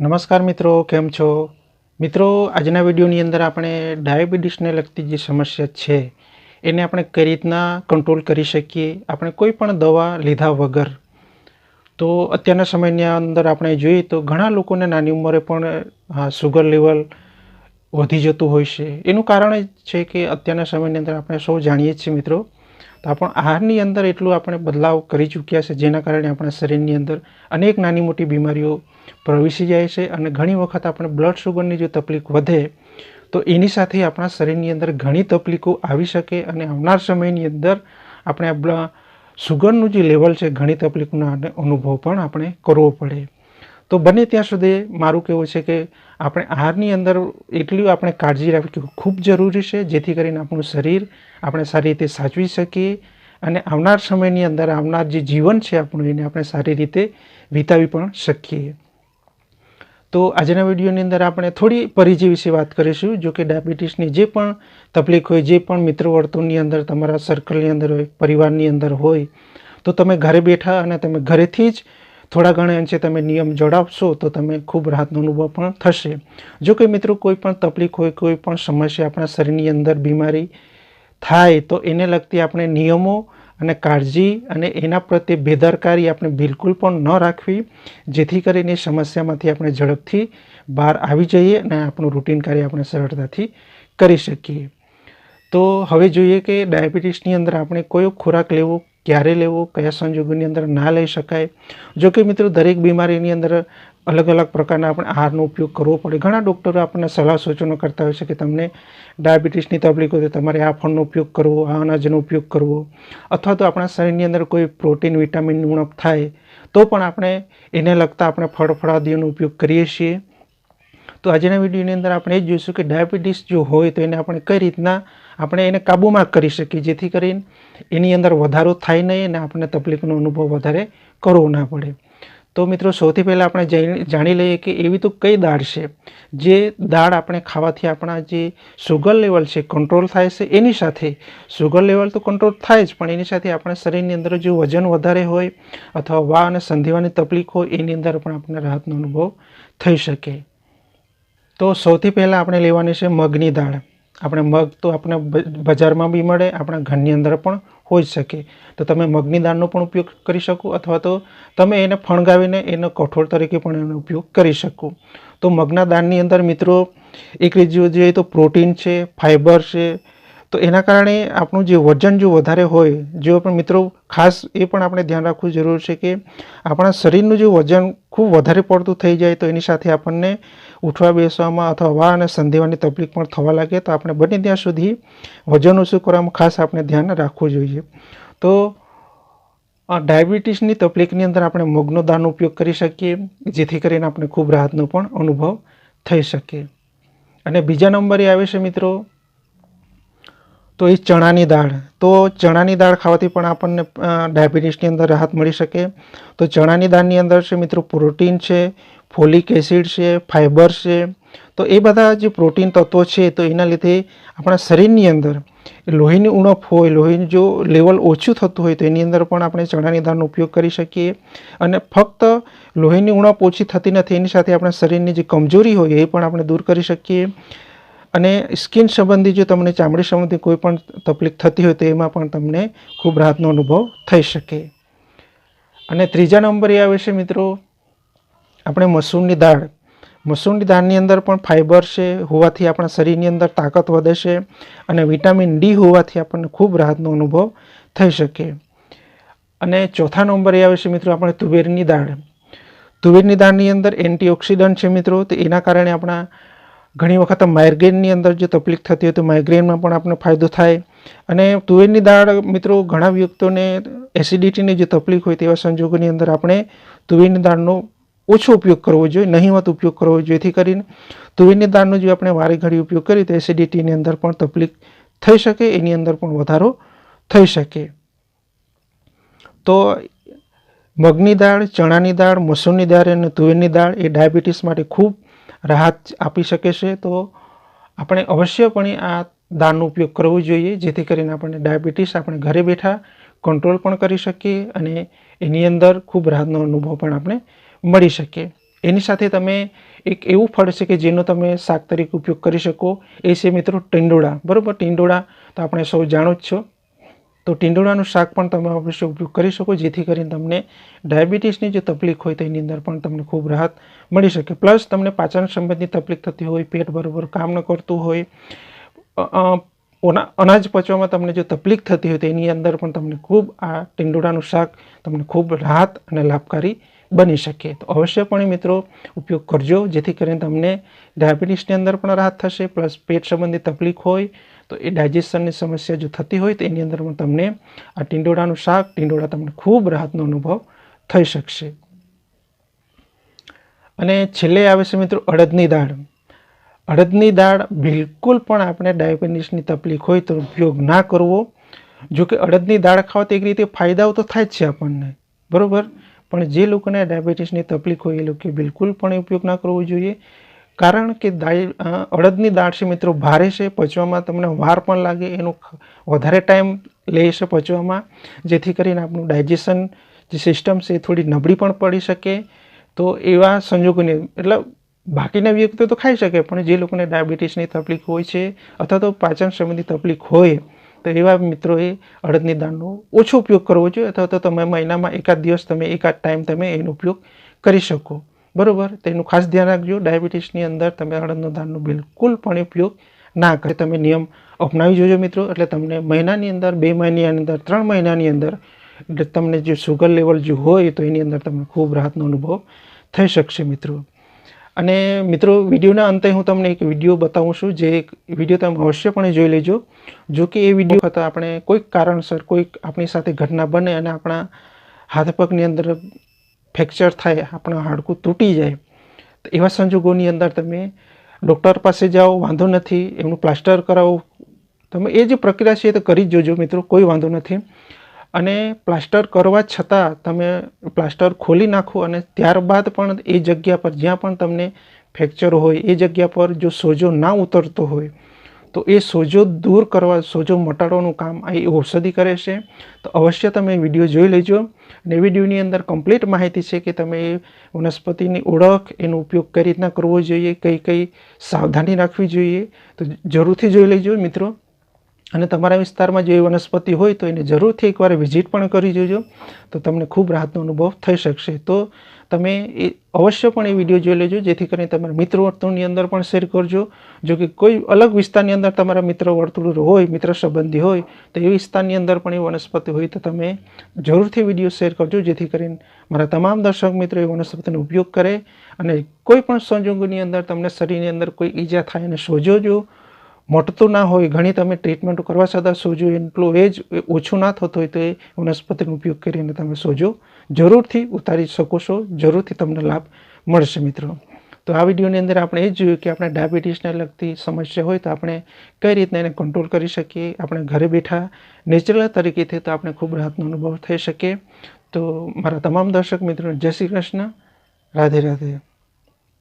નમસ્કાર મિત્રો, કેમ છો? મિત્રો, આજના વિડીયોની અંદર આપણે ડાયાબિટીસને લગતી જે સમસ્યા છે, એને આપણે કઈ રીતના કંટ્રોલ કરી શકીએ? આપણે કોઈ પણ દવા લીધા વગર. તો અત્યારના સમયની અંદર આપણે જોઈએ તો ઘણા લોકોને નાની ઉંમરે પણ સુગર લેવલ વધી જતું હોય છે. એનું કારણ છે કે અત્યારના સમયની અંદર આપણે સૌ જાણીએ છીએ મિત્રો તો આપણ આહારની અંદર એટલું આપણે બદલાવ કરી ચૂક્યા છે, જેના કારણે આપણા શરીરની અંદર અનેક નાની મોટી બીમારીઓ પ્રવેશી જાય છે અને ઘણી વખત આપણે બ્લડ શુગરની જો તકલીફ વધે, તો એની સાથે આપણા શરીરની અંદર ઘણી તકલીફો આવી શકે અને આવનાર સમયની અંદર આપણે આ શુગરનું જે લેવલ છે, ઘણી તકલીફનો અનુભવ પણ આપણે કરવો પડે. તો બને ત્યાં સુધી મારું કહેવું છે કે આપણે આહારની અંદર એટલી આપણે કાળજી રાખવી ખૂબ જરૂરી છે, જેથી કરીને આપણું શરીર આપણે સારી રીતે સાચવી શકીએ અને આવનાર સમયની અંદર આવનાર જે જીવન છે આપણું, એને આપણે સારી રીતે વિતાવી પણ શકીએ. તો આજના વિડીયોની અંદર આપણે થોડી પરિચય વિશે વાત કરીશું, જો કે ડાયાબિટીસની જે પણ તકલીફ હોય, જે પણ મિત્ર વર્તુળની અંદર, તમારા સર્કલની અંદર હોય, પરિવારની અંદર હોય, તો તમે ઘરે બેઠા અને તમે ઘરેથી જ થોડા ઘણા અંશે તમે નિયમ જોડાવશો તો તમે ખૂબ રાહતનો અનુભવ પણ થશે. જો કે મિત્રો, કોઈ પણ તકલીફ હોય, કોઈ પણ સમસ્યા આપણા શરીરની અંદર બીમારી થાય, તો એને લગતી આપણે નિયમો અને કાળજી અને એના પ્રત્યે બેદરકારી આપણે બિલકુલ પણ ન રાખવી, જેથી કરીને સમસ્યામાંથી આપણે ઝડપથી બહાર આવી જઈએ અને આપણું રૂટીન કાર્ય આપણે સરળતાથી કરી શકીએ. તો હવે જોઈએ કે ડાયાબિટીસની અંદર આપણે કયો ખોરાક લેવો ક્યારે લેવો, કયા સંજોગોની અંદર ના લઈ શકાય? જો કે મિત્રો, દરેક બીમારીની અંદર અલગ અલગ પ્રકારના આપણે આહારનો ઉપયોગ કરવો પડે. ઘણા ડૉક્ટરો આપણને સલાહ સૂચનો કરતા હોય છે કે તમને ડાયાબિટીસની તકલીફ હોય તો તમારે આ ફળનો ઉપયોગ કરવો, આ અનાજનો ઉપયોગ કરવો. અથવા તો આપણા શરીરની અંદર કોઈ પ્રોટીન વિટામિનની ઉણપ થાય, તો પણ આપણે એને લગતા આપણે ફળ, ફળાદીઓનો ઉપયોગ કરીએ છીએ. તો આજના વિડીયોની અંદર આપણે એ જોઈશું કે ડાયાબિટીસ જો હોય તો એને આપણે કઈ રીતના આપણે એને કાબૂમાં કરી શકીએ, જેથી કરીને એની અંદર વધારો થાય નહીં અને આપણને તકલીફનો અનુભવ વધારે કરવો ના પડે. તો મિત્રો, સૌથી પહેલાં આપણે જાણી- લઈએ કે એવી તો કઈ દાળ છે, જે દાળ આપણે ખાવાથી આપણા જે સુગર લેવલ છે કંટ્રોલ થાય છે, એની સાથે સુગર લેવલ તો કંટ્રોલ થાય જ, પણ એની સાથે આપણા શરીરની અંદર જો વજન વધારે હોય અથવા વા અને સંધિવાની તકલીફ હોય, એની અંદર પણ આપણને રાહતનો અનુભવ થઈ શકે. તો સૌથી પહેલાં આપણે લેવાની છે મગની દાળ. આપણે મગ તો આપણે બજારમાં બી મળે, આપણા ઘરની અંદર પણ હોઈ શકે. તો તમે મગની દાળનો પણ ઉપયોગ કરી શકો અથવા તો તમે એને ફણગાવીને એનો કઠોળ તરીકે પણ એનો ઉપયોગ કરી શકો. તો મગના દાળની અંદર મિત્રો, એક રીતે જોઈએ તો પ્રોટીન છે ફાઇબર છે, તો એના કારણે આપણું જે વજન જો વધારે હોય, જો પણ મિત્રો ખાસ એ પણ આપણે ધ્યાન રાખવું જરૂર છે કે આપણા શરીરનું જે વજન ખૂબ વધારે પડતું થઈ જાય તો એની સાથે આપણને ઉઠવા બેસવામાં અથવા વા અને સંધિવાની તકલીફ પણ થવા લાગે તો આપણે બને ત્યાં સુધી વજન ઓછું કરવામાં ખાસ આપણે ધ્યાન રાખવું જોઈએ. તો ડાયાબિટીસની તકલીફની અંદર આપણે મગનો દાળનો ઉપયોગ કરી શકીએ, જેથી કરીને આપણે ખૂબ રાહતનો પણ અનુભવ થઈ શકે. અને બીજા નંબરે આવે છે મિત્રો, તો એ ચણાની દાળ. તો ચણાની દાળ ખાવાથી પણ આપણને ડાયાબિટીસની અંદર રાહત મળી શકે. તો ચણાની દાળની અંદર છે મિત્રો પ્રોટીન છે ફોલિક એસિડ છે, ફાઇબર છે. તો એ બધા જે પ્રોટીન તત્વો છે, તો એના લીધે આપણા શરીરની અંદર લોહીની ઉણપ હોય, લોહીનું જો લેવલ ઓછું થતું હોય, તો એની અંદર પણ આપણે ચણાની દાળનો ઉપયોગ કરી શકીએ. અને ફક્ત લોહીની ઉણપ ઓછી થતી નથી, એની સાથે આપણા શરીરની જે કમજોરી હોય, એ પણ આપણે દૂર કરી શકીએ. અને સ્કિન સંબંધી જો તમને ચામડી સંબંધી કોઈ પણ તકલીફ થતી હોય, તો એમાં પણ તમને ખૂબ રાહતનો અનુભવ થઈ શકે. અને ત્રીજા નંબરે આવે છે મિત્રો આપણે મસૂરની દાળ. મસૂરની દાળની અંદર પણ ફાઇબર છે, હોવાથી આપણા શરીરની અંદર તાકાત વધે છે અને વિટામિન ડી હોવાથી આપણને ખૂબ રાહતનો અનુભવ થઈ શકે. અને ચોથા નંબરે આવે છે મિત્રો આપણે તુવેરની દાળ. તુવેરની દાળની અંદર એન્ટીઓક્સિડન્ટ છે મિત્રો, તો એના કારણે આપણા ઘણી વખત માઇગ્રેનની અંદર જે તકલીફ થતી હોય તો માઇગ્રેનમાં પણ આપણને ફાયદો થાય. અને તુવેરની દાળ મિત્રો ઘણા વ્યક્તિઓને એસિડિટીની જે તકલીફ હોય તેવા સંજોગોની અંદર આપણે તુવેરની દાળનો ઓછો ઉપયોગ કરવો જોઈએ, નહીંવત ઉપયોગ કરવો જોઈએ. જેથી કરીને તુવેરની દાળનો જો આપણે વારે ઘડી ઉપયોગ કરીએ, તો એસિડિટીની અંદર પણ તકલીફ થઈ શકે, એની અંદર પણ વધારો થઈ શકે. તો મગની દાળ, ચણાની દાળ, મસૂરની દાળ અને તુવેરની દાળ એ ડાયાબિટીસ માટે ખૂબ રાહત આપી શકે છે. તો આપણે અવશ્યપણે આ દાળનો ઉપયોગ કરવો જોઈએ, જેથી કરીને આપણને ડાયાબિટીસ આપણે ઘરે બેઠા કંટ્રોલ પણ કરી શકીએ અને એની અંદર ખૂબ રાહતનો અનુભવ પણ આપણે મળી શકે. એની સાથે તમે એક એવું ફળ છે કે જેનો તમે શાક તરીકે ઉપયોગ કરી શકો. એ છે મિત્રો ટીંડોળા. બરાબર? ટીંડોળા તો આપણે સૌ જાણો જ છો. તો ટીંડોળાનું શાક પણ તમે અવશ્ય ઉપયોગ કરી શકો, જેથી કરીને તમને ડાયાબિટીસની જે તકલીફ હોય તેની અંદર પણ તમને ખૂબ રાહત મળી શકે. પ્લસ તમને પાચન સંબંધની તકલીફ થતી હોય, પેટ બરોબર કામ ન કરતું હોય અનાજ પચવામાં તમને જો તકલીફ થતી હોય તેની અંદર પણ તમને ખૂબ આ ટીંડોળાનું શાક તમને ખૂબ રાહત અને લાભકારી બની શકે. તો અવશ્યપણે મિત્રો ઉપયોગ કરજો, જેથી કરીને તમને ડાયાબિટીસની અંદર પણ રાહત થશે, પ્લસ પેટ સંબંધી તકલીફ હોય, તો એ ડાયજેશનની સમસ્યા જો થતી હોય, તો એની અંદર પણ તમને આ ટીંડોળાનું શાક, ટીંડોળા તમને ખૂબ રાહતનો અનુભવ થઈ શકશે. અને છેલ્લે આવે છે મિત્રો અડદની દાળ. અડદની દાળ બિલકુલ પણ આપણે ડાયાબિટીસની તકલીફ હોય તો ઉપયોગ ના કરવો. જો કે અડદની દાળ ખાવાથી એક રીતે ફાયદાઓ તો થાય જ છે આપણને. બરાબર? પણ જે લોકોને ડાયાબિટીસની તકલીફ હોય એ લોકો બિલકુલ પણ ઉપયોગ ના કરવો જોઈએ. કારણ કે અડદની દાળ છે મિત્રો, ભારે છે, પચવામાં તમને વાર પણ લાગે, એનો વધારે ટાઈમ લે છે પચવામાં, જેથી કરીને આપણું ડાયજેશન જે સિસ્ટમ છે એ થોડી નબળી પણ પડી શકે. તો એવા સંજોગોને, એટલે બાકીના વ્યક્તિઓ તો ખાઈ શકે, પણ જે લોકોને ડાયાબિટીસની તકલીફ હોય છે, અથવા તો પાચન સંબંધી તકલીફ હોય તો એવા મિત્રોએ અડદની દાળનો ઓછો ઉપયોગ કરવો જોઈએ અથવા તો તમે મહિનામાં એકાદ દિવસ તમે એકાદ ટાઈમ તમે એનો ઉપયોગ કરી શકો. બરાબર? તેનું ખાસ ધ્યાન રાખજો. ડાયાબિટીસની અંદર તમે અડદનો દાળનો બિલકુલ પણ ઉપયોગ ના કરે. તમે નિયમ અપનાવી જોજો મિત્રો. એટલે તમને મહિનાની અંદર, બે મહિનાની અંદર, ત્રણ મહિનાની અંદર, એટલે તમને જે સુગર લેવલ જે હોય તો એની અંદર તમને ખૂબ રાહતનો અનુભવ થઈ શકશે મિત્રો. અને મિત્રો, વિડીયોના અંતે હું તમને એક વીડિયો બતાવું છું, જે એક વીડિયો તમે અવશ્યપણે જોઈ લેજો. જો કે એ વીડિયો હતા આપણે કોઈક કારણસર કોઈક આપણી સાથે ઘટના બને અને આપણા હાથ પગની અંદર ફ્રેક્ચર થાય, આપણા હાડકું તૂટી જાય, તો એવા સંજોગોની અંદર તમે ડૉક્ટર પાસે જાઓ, વાંધો નથી, એમનું પ્લાસ્ટર કરાવો. તમે એ જે પ્રક્રિયા છે એ તો કરી જ જોજો મિત્રો, કોઈ વાંધો નથી. અને પ્લાસ્ટર કરવા છતાં તમે પ્લાસ્ટર ખોલી નાખો અને ત્યારબાદ પણ એ જગ્યા પર જ્યાં પણ તમને ફ્રેક્ચર હોય, એ જગ્યા પર જો સોજો ના ઉતરતો હોય, તો એ સોજો દૂર કરવા, સોજો મટાડવાનું કામ આ ઔષધિ કરે છે. તો અવશ્ય તમે વીડિયો જોઈ લેજો. અને વિડીયોની અંદર કમ્પ્લીટ માહિતી છે કે તમે વનસ્પતિની ઓળખ, એનો ઉપયોગ કઈ રીતના કરવો જોઈએ કઈ કઈ સાવધાની રાખવી જોઈએ. તો જરૂરથી જોઈ લેજો મિત્રો. અને તમારા વિસ્તારમાં જો એ વનસ્પતિ હોય તો એને જરૂરથી એકવાર વિઝિટ પણ કરી જોજો. તો તમને ખૂબ રાહતનો અનુભવ થઈ શકશે. તો તમે એ અવશ્ય પણ એ વીડિયો જોઈ લેજો. જેથી કરીને તમારા મિત્ર વર્તુળની અંદર પણ શેર કરજો. જો કે કોઈ અલગ વિસ્તારની અંદર તમારા મિત્ર વર્તુળ હોય, મિત્ર સંબંધી હોય, તો એ વિસ્તારની અંદર પણ એ વનસ્પતિ હોય તો તમે જરૂરથી વીડિયો શેર કરજો. જેથી કરીને મારા તમામ દર્શક મિત્રો એ વનસ્પતિનો ઉપયોગ કરે અને કોઈ પણ સંજોગોની અંદર તમને શરીરની અંદર કોઈ ઈજા થાય અને સોજો જો મટતું ના હોય, ઘણી તમે ટ્રીટમેન્ટ કરવા છતાં સોજો, એટલું એ જ ઓછું ના થતું હોય તો એ વનસ્પતિનો ઉપયોગ કરીને તમે સોજો જરૂરથી ઉતારી શકો છો, જરૂરથી તમને લાભ મળશે મિત્રો. તો આ વિડીયોની અંદર આપણે એ જ જોયું કે આપણે ડાયાબિટીસને લગતી સમસ્યા હોય તો આપણે કઈ રીતના એને કંટ્રોલ કરી શકીએ? આપણે ઘરે બેઠા નેચરલ તરીકેથી તો આપણે ખૂબ રાહતનો અનુભવ થઈ શકે તો મારા તમામ દર્શક મિત્રોને જય શ્રી કૃષ્ણ. રાધે રાધે.